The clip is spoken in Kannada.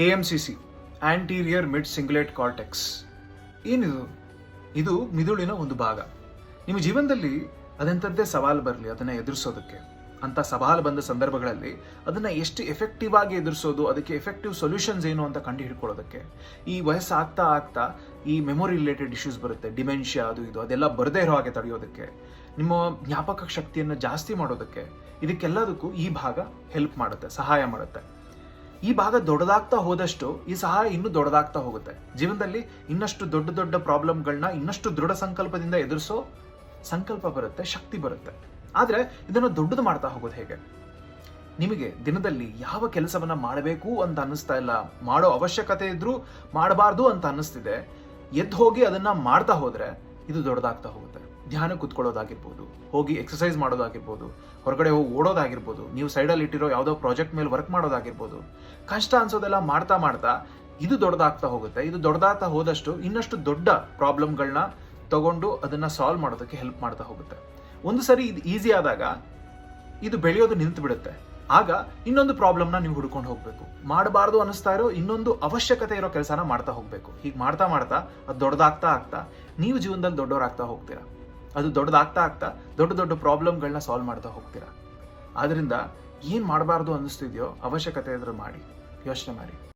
A M C C anterior mid cingulate cortex ಏನಿದು? ಇದು ಮಿದುಳಿನ ಒಂದು ಭಾಗ. ನಿಮ್ಮ ಜೀವನದಲ್ಲಿ ಅದೆಂಥದ್ದೇ ಸವಾಲು ಬರಲಿ, ಅದನ್ನು ಎದುರಿಸೋದಕ್ಕೆ. ಅಂತ ಸವಾಲು ಬಂದ ಸಂದರ್ಭಗಳಲ್ಲಿ ಅದನ್ನು ಎಷ್ಟು ಎಫೆಕ್ಟಿವ್ ಆಗಿ ಎದುರಿಸೋದು, ಅದಕ್ಕೆ ಎಫೆಕ್ಟಿವ್ ಸೊಲ್ಯೂಷನ್ಸ್ ಏನು ಅಂತ ಕಂಡು ಹಿಡ್ಕೊಳ್ಳೋದಕ್ಕೆ ಈ ವಯಸ್ಸಾಗ್ತಾ ಆಗ್ತಾ ಈ ಮೆಮೊರಿ ರಿಲೇಟೆಡ್ ಇಶ್ಯೂಸ್ ಬರುತ್ತೆ ಡಿಮೆನ್ಷಿಯಾ ಅದು ಇದು, ಅದೆಲ್ಲ ಬರದೇ ಇರೋ ಹಾಗೆ ತಡೆಯೋದಕ್ಕೆ. ನಿಮ್ಮ ಜ್ಞಾಪಕ ಶಕ್ತಿಯನ್ನು ಜಾಸ್ತಿ ಮಾಡೋದಕ್ಕೆ ಇದಕ್ಕೆಲ್ಲದಕ್ಕೂ ಈ ಭಾಗ ಹೆಲ್ಪ್ ಮಾಡುತ್ತೆ, ಸಹಾಯ ಮಾಡುತ್ತೆ. ಈ ಭಾಗ ದೊಡ್ಡದಾಗ್ತಾ ಹೋದಷ್ಟು ಈ ಸಹಾಯ ಇನ್ನೂ ದೊಡ್ಡದಾಗ್ತಾ ಹೋಗುತ್ತೆ. ಜೀವನದಲ್ಲಿ ಇನ್ನಷ್ಟು ದೊಡ್ಡ ದೊಡ್ಡ ಪ್ರಾಬ್ಲಮ್ಗಳನ್ನ ಇನ್ನಷ್ಟು ದೃಢ ಸಂಕಲ್ಪದಿಂದ ಎದುರಿಸೋ ಸಂಕಲ್ಪ ಬರುತ್ತೆ, ಶಕ್ತಿ ಬರುತ್ತೆ. ಆದರೆ ಇದನ್ನು ದೊಡ್ಡದು ಮಾಡ್ತಾ ಹೋಗೋದು ಹೇಗೆ? ನಿಮಗೆ ದಿನದಲ್ಲಿ ಯಾವ ಕೆಲಸವನ್ನ ಮಾಡಬೇಕು ಅಂತ ಅನ್ನಿಸ್ತಾ ಇಲ್ಲ? ಮಾಡೋ ಅವಶ್ಯಕತೆ ಇದ್ರೂ ಮಾಡಬಾರ್ದು ಅಂತ ಅನ್ನಿಸ್ತಿದೆ. ಎದ್ದು ಹೋಗಿ ಅದನ್ನ ಮಾಡ್ತಾ ಹೋದ್ರೆ ಇದು ದೊಡ್ಡದಾಗ್ತಾ ಹೋಗುತ್ತೆ. ಧ್ಯಾನ ಕುತ್ಕೊಳ್ಳೋದಾಗಿರ್ಬೋದು, ಹೋಗಿ ಎಕ್ಸಸೈಸ್ ಮಾಡೋದಾಗಿರ್ಬೋದು, ಹೊರಗಡೆ ಹೋಗಿ ಓಡೋದಾಗಿರ್ಬೋದು, ನೀವು ಸೈಡಲ್ಲಿ ಇಟ್ಟಿರೋ ಯಾವುದೋ ಪ್ರಾಜೆಕ್ಟ್ ಮೇಲೆ ವರ್ಕ್ ಮಾಡೋದಾಗಿರ್ಬೋದು, ಕಷ್ಟ ಅನ್ಸೋದೆಲ್ಲ ಮಾಡ್ತಾ ಮಾಡ್ತಾ ಇದು ದೊಡ್ಡದಾಗ್ತಾ ಹೋಗುತ್ತೆ. ಇದು ದೊಡ್ಡದಾಗ್ತಾ ಹೋದಷ್ಟು ಇನ್ನಷ್ಟು ದೊಡ್ಡ ಪ್ರಾಬ್ಲಮ್ಗಳನ್ನ ತಗೊಂಡು ಅದನ್ನು ಸಾಲ್ವ್ ಮಾಡೋದಕ್ಕೆ ಹೆಲ್ಪ್ ಮಾಡ್ತಾ ಹೋಗುತ್ತೆ. ಒಂದು ಸರಿ ಇದು ಈಸಿ ಆದಾಗ ಇದು ಬೆಳೆಯೋದು ನಿಂತು ಬಿಡುತ್ತೆ. ಆಗ ಇನ್ನೊಂದು ಪ್ರಾಬ್ಲಮ್ನ ನೀವು ಹುಡ್ಕೊಂಡು ಹೋಗಬೇಕು. ಮಾಡಬಾರ್ದು ಅನ್ನಿಸ್ತಾ ಇರೋ ಇನ್ನೊಂದು ಅವಶ್ಯಕತೆ ಇರೋ ಕೆಲಸನ ಮಾಡ್ತಾ ಹೋಗಬೇಕು. ಹೀಗೆ ಮಾಡ್ತಾ ಮಾಡ್ತಾ ಅದು ದೊಡ್ಡದಾಗ್ತಾ ಆಗ್ತಾ ನೀವು ಜೀವನದಲ್ಲಿ ದೊಡ್ಡವರಾಗ್ತಾ ಹೋಗ್ತೀರಾ. ಅದು ದೊಡ್ಡದಾಗ್ತಾ ಆಗ್ತಾ ದೊಡ್ಡ ದೊಡ್ಡ ಪ್ರಾಬ್ಲಮ್ಗಳನ್ನ ಸಾಲ್ವ್ ಮಾಡ್ತಾ ಹೋಗ್ತೀರಾ. ಆದ್ದರಿಂದ ಏನು ಮಾಡಬಾರ್ದು ಅನ್ನಿಸ್ತಿದೆಯೋ ಅವಶ್ಯಕತೆ ಇದ್ರೆ ಮಾಡಿ. ಯೋಚನೆ ಮಾಡಿ.